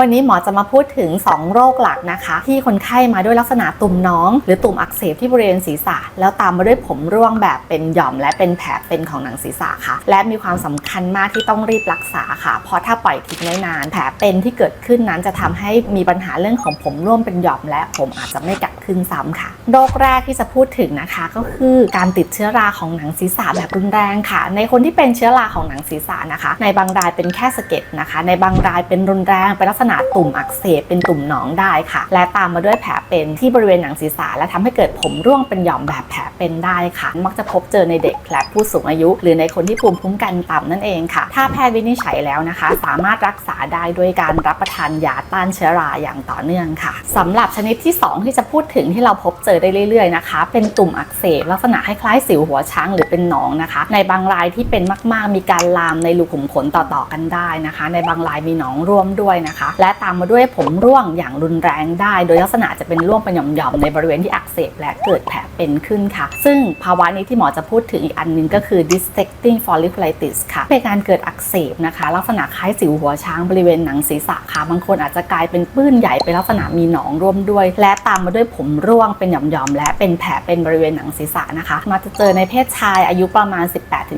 วันนี้หมอจะมาพูดถึง 2 โรคหลักนะคะ ที่คนไข้มาด้วยลักษณะตุ่มน้อง หรือตุ่มอักเสบที่บริเวณศีรษะ แล้วตามมาด้วยผมร่วงแบบเป็นหย่อมและเป็นแผลเป็นของหนังศีรษะค่ะ และมีความสำคัญมากที่ต้องรีบรักษาค่ะ เพราะถ้าปล่อยทิ้งไว้นาน แผลเป็นที่เกิดขึ้นนั้นจะทำให้มีปัญหาเรื่องของผมร่วงเป็นหย่อมและผมอาจจะไม่กลั บขึ้นซ้ำค่ะ โรคแรกที่จะพูดถึงนะคะ ก็คือการติดเชื้อราของหนังศีรษะแบบรุนแรงค่ะ ในคนที่เป็นเชื้อราของหนังศีรษะนะคะ ในบางรายเป็นแค่สะเก็ดนะคะ ในบางรายเป็นรุนแรงเป็นลักษณะตุ่มอักเสบเป็นตุ่มหนองได้ค่ะ และตามมาด้วยแผลเป็นที่บริเวณหนังศีรษะและทำให้เกิดผมร่วงเป็นหย่อมแบบแผลเป็นได้ค่ะ มักจะพบเจอในเด็กและผู้สูงอายุ หรือในคนที่ภูมิคุ้มกันต่ำนั่นเองค่ะ ถ้าแพทย์วินิจฉัยแล้วนะคะ สามารถรักษาได้ด้วยการรับประทานยาต้านเชื้อราอย่างต่อเนื่องค่ะสำหรับชนิดที่ 2 ที่จะพูดถึงที่เราพบเจอได้เรื่อยๆนะคะ เป็นตุ่มอักเสบลักษณะคล้ายๆสิวหัวช้างหรือเป็นหนองนะคะ ในบางรายที่เป็นมากๆมีการลามในรูขุมขนต่อๆกันได้นะคะ ในบางรายมีหนองร่วมด้วยนะคะ และตามมาด้วยผมร่วงอย่างรุนแรงได้ โดยลักษณะจะเป็นร่วงเป็นหย่อมๆในบริเวณที่อักเสบและเกิดแผลเป็นขึ้นค่ะ ซึ่งภาวะนี้ที่หมอจะพูดถึงอีกอันหนึงก็คือ dissecting folliculitis ค่ะ เป็นการเกิดอักเสบนะคะ ลักษณะคล้ายสิวหัวช้างบริเวณหนังศีรษะค่ะ บางคนอาจจะกลายเป็นปื้นใหญ่เป็นลักษณะมีหนองร่วมด้วย และตามมาด้วยผมร่วงเป็นหย่อมๆ และเป็นแผลเป็นบริเวณหนังศีรษะนะคะมาจะเจอในเพศชายอายุประมาณ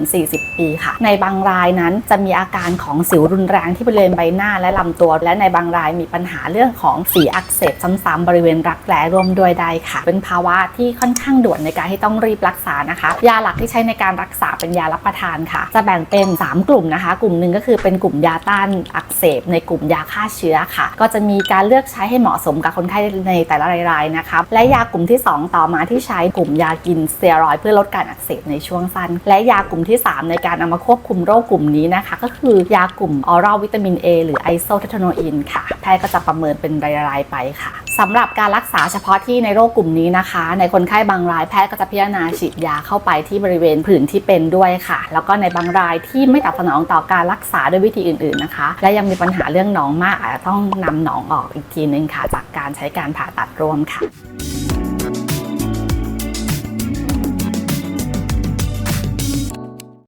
18-40 ปีค่ะ ในบางรายนั้นจะมีอาการของสิวรุนแรงที่บริเวณใบหน้าและลำตัว และในบางรายมีปัญหาเรื่องของสีอักเสบซ้ำๆบริเวณรักแร้ร่วมด้วยได้ค่ะ เป็นภาวะที่ค่อนข้างด่วนในการที่ต้องรีบรักษานะคะ ยาหลักที่ใช้ในการรักษาเป็นยารับประทานค่ะ จะแบ่งเป็น 3 กลุ่มนะคะ กลุ่มหนึ่งก็คือเป็นกลุ่มยาต้านอักเสบ ในกลุ่มยาฆ่าเชื้อค่ะ ก็จะมีการเลือกใช้ให้เหมาะสมกับคนไข้ในแต่ละรายๆนะคะและยากลุ่มที่ 2 ต่อมาที่ใช้กลุ่มยากินสเตียรอยเพื่อลดการอักเสบในช่วงสั้น และยากลุ่มที่ 3 ในการเอามาควบคุมโรคกลุ่มนี้นะคะ ก็คือยากลุ่มออรัลวิตามิน A หรือไอโซเทโนอินค่ะแพทย์ก็จะประเมินเป็นรายๆไปค่ะสำหรับการรักษาเฉพาะที่ในโรคกลุ่มนี้นะคะ ในคนไข้บางรายแพทย์ก็จะพิจารณาฉีดยาเข้าไปที่บริเวณผื่นที่เป็นด้วยค่ะ แล้วก็ในบางรายที่ไม่ตอบสนองต่อการรักษาด้วยวิธีอื่นๆนะคะ และยังมีปัญหาเรื่องหนองมากอาจจะต้องนำหนองออกอีกทีนึงค่ะ จากการใช้การผ่าตัดร่วมค่ะ